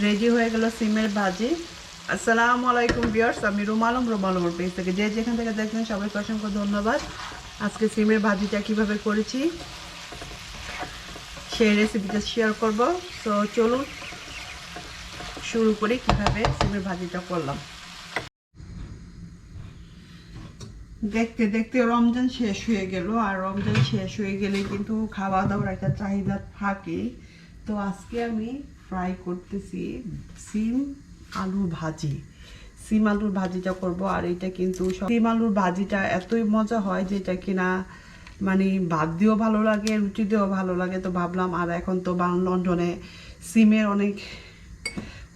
Ready হয়ে গেল সিমের ভাজি। আসসালামু আলাইকুম বিয়ার্স আমি রুমালম রুমালমর পেজ থেকে। যে যেখান থেকে দেখবেন সবাইকে অসংখ্য ধন্যবাদ। আজকে সিমের ভাজিটা কীভাবে করেছি, সেই রেসিপিটা শেয়ার করব। তো চলুন শুরু করি কীভাবে সিমের ভাজিটা করলাম। দেখতে দেখতে রমজান শেষ হয়ে গেল। আর রমজান শেষ হয়ে গেলে কিন্তু খাওয়া দাওয়ার একটা চাহিদা থাকে। তো আজকে আমি ফ্রাই করতেছি সিম আলু ভাজি। সিম আলুর ভাজিটা করব আর এটা কিন্তু সিম আলুর ভাজিটা এতই মজা হয় যেটা কিনা মানে ভাত দিয়েও ভালো লাগে, রুটি দিয়েও ভালো লাগে তো ভাবলাম আর এখন তো লন্ডনে সিমের অনেক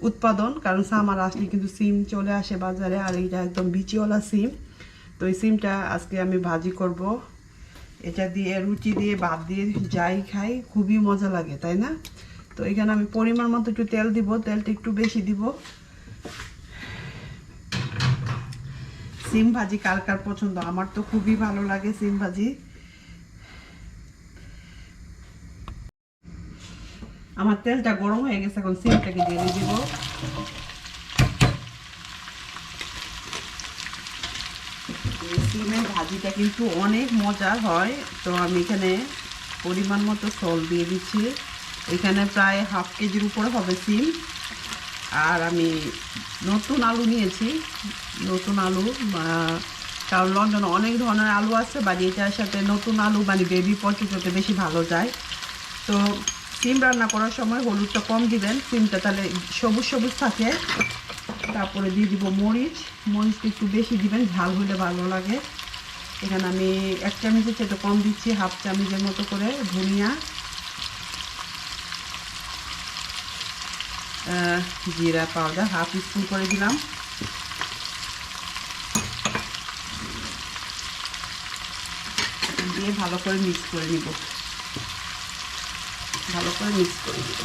উৎপাদন, কারণ সামার আসলে কিন্তু সিম চলে আসে বাজারে আর এটা একদম বিচিওয়ালা সিম। তো এই সিমটা আজকে আমি ভাজি করব। এটা দিয়ে রুটি দিয়ে ভাত দিয়ে যাই খাই, খুবই মজা লাগে, তাই না? তো এখানে আমি পরিমাণ মতো একটু তেল দিব, তেলটা একটু বেশি দিব। সিম ভাজি কার কার পছন্দ? আমার তো খুবই ভালো লাগে সিম ভাজি। আমার তেলটা গরম হয়ে গেছে, এখন সিমটাকে দিয়ে দিব। সিমের ভাজিটা কিন্তু অনেক মজার হয়। তো আমি এখানে পরিমাণ মতো সল দিয়ে দিচ্ছি। এখানে প্রায় হাফ কেজির উপরে হবে সিম। আর আমি নতুন আলু নিয়েছি, নতুন আলু কারণ লন্ডনে অনেক ধরনের আলু আছে বা এটার সাথে নতুন আলু মানে বেবি পটেটোতে বেশি ভালো যায়। তো সিম রান্না করার সময় হলুদটা কম দিবেন, সিমটা তাহলে সবুজ সবুজ থাকে। তারপরে দিয়ে দিব মরিচ, মরিচটা একটু বেশি দিবেন, ঝাল হলে ভালো লাগে। এখানে আমি এক চামচের চেয়ে কম দিচ্ছি, হাফ চামচের মতো করে ধনিয়া। জিরা পাউডার হাফ স্পুন করে দিলাম। দিয়ে ভালো করে মিক্স করে নিব। ভালো করে মিক্স করে নিব।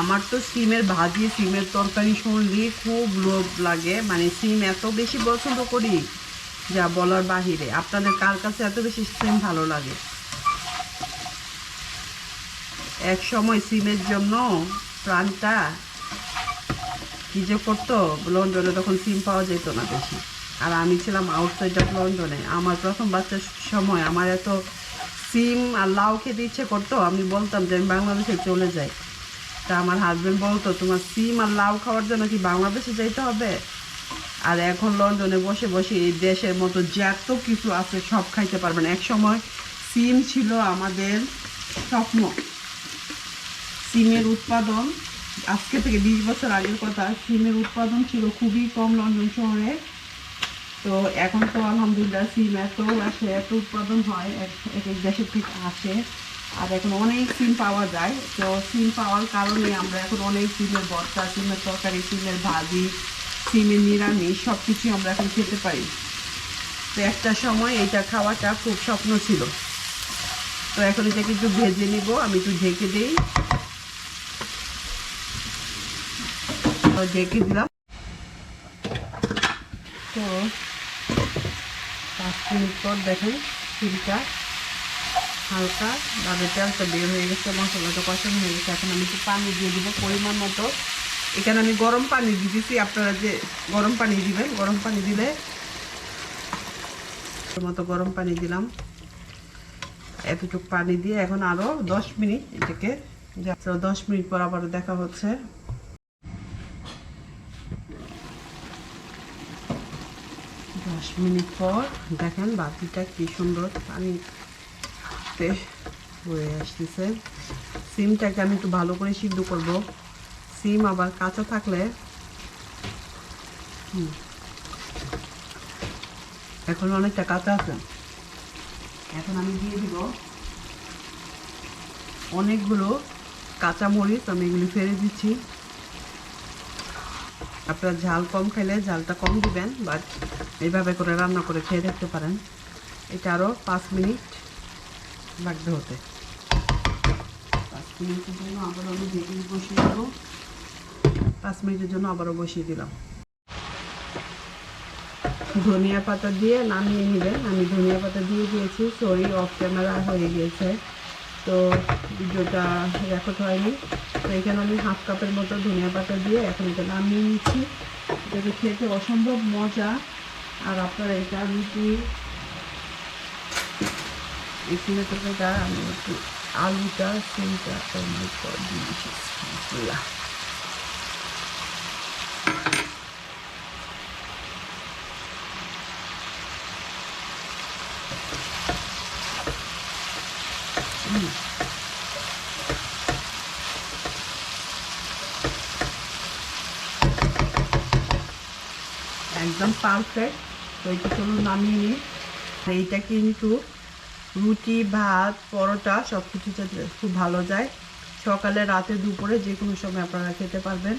আমার তো সিমের ভাজি, সিমের তরকারি শুনলে খুব লোভ লাগে। মানে সিম এত বেশি পছন্দ করি। যা বলার বাহিরে। আপনাদের কার কাছে এত বেশি সিম ভালো লাগে? এক সময় সিমের জন্য প্রাণটা কি যে করতো? লন্ডনে তখন সিম পাওয়া যেত না বেশি। আর আমি ছিলাম আউটসাইড অফ লন্ডনে। আমার প্রথম বাচ্চার সময় আমার এত সিম আর লাউ খেতে ইচ্ছে করতো, আমি বলতাম যে আমি বাংলাদেশে চলে যাই। তা আমার হাজবেন্ড বলতো, তোমার সিম আর লাউ খাওয়ার জন্য কি বাংলাদেশে যেতে হবে? আর এখন লন্ডনে বসে বসে এই দেশের মতো যত কিছু আছে সব খাইতে পারবেন। এক সময় সিম ছিল আমাদের স্বপ্ন। সিমের উৎপাদন, আজকে থেকে বিশ বছর আগের কথা, সিমের উৎপাদন ছিল খুবই কম লন্ডন শহরে। তো এখন তো আলহামদুলিল্লাহ সিম এত আসে, এত উৎপাদন হয়, এক এক দেশের থেকে আসে। আর এখন অনেক সিম পাওয়া যায়। তো সিম পাওয়ার কারণে আমরা এখন অনেক সিমের ভর্তা, সিমের তরকারি, সিমের ভাজি সিমের নিরামিষ সব কিছুই আমরা এখন খেতে পারি। তো একটা সময় এইটা খাওয়াটা খুব স্বপ্ন ছিল। তো এখন এটাকে একটু ভেজে নিব, আমি একটু ঢেকে দিই। ঢেকে দিলাম। তো পাঁচ মিনিট পর দেখেন সিমটা হালকা ভাবে তেলটা বের হয়ে গেছে, মশলাটা কষানো হয়ে গেছে। এখন আমি একটু পানি দিয়ে দিব পরিমাণ মতো। এখানে আমি গরম পানি দিতেছি, আপনারা যে গরম পানি দিবেন, গরম পানি দিলে মতো গরম পানি দিলাম। এতটুকু পানি দিয়ে এখন আরও দশ মিনিট এটাকে দশ মিনিট পর আবার দেখা হচ্ছে। দশ মিনিট পর দেখেন বাতিটা কি সুন্দর পানিতে হয়ে আসতেছে। সিমটাকে আমি একটু ভালো করে সিদ্ধ করব। সিম আবার কাঁচা থাকলে এখন অনেকটা কাঁচা আছে। এখন আমি দিয়ে দিব অনেকগুলো কাঁচা মরিচ আমি এগুলি ফেলে দিচ্ছি। আপনারা ঝাল কম খেলে ঝালটা কম দিবেন, বাট এইভাবে করে রান্না করে খেয়ে দেখতে পারেন। এটা আরও পাঁচ মিনিট লাগবে হতে। পাঁচ মিনিটের জন্য আবার আমি ঢেকে বসিয়ে দেবো পাঁচ মিনিটের জন্য আবারও বসিয়ে দিলাম। ধনিয়া পাতা দিয়ে নামিয়ে নেবেন। আমি ধনিয়া পাতা দিয়ে দিয়েছি সরি অফ ক্যামেরা হয়ে গিয়েছে তো ভিডিওটা রেকর্ড হয়নি। তো এখানে আমি হাফ কাপের মতো ধনিয়া পাতা দিয়ে এখন এটা নামিয়ে নিচ্ছি। এটা খেতে অসম্ভব মজা। আর আপনারা এটা রুটি এখানে তো এটা আমি একটু আলুটা, সিমটা দিয়েছি একদম পারফেক্ট তো এটা চলুন নামিয়ে নিই। এইটা কিন্তু রুটি, ভাত, পরোটা সব কিছুতে খুব ভালো যায়। সকালে, রাতে, দুপুরে যে কোনো সময় আপনারা খেতে পারবেন।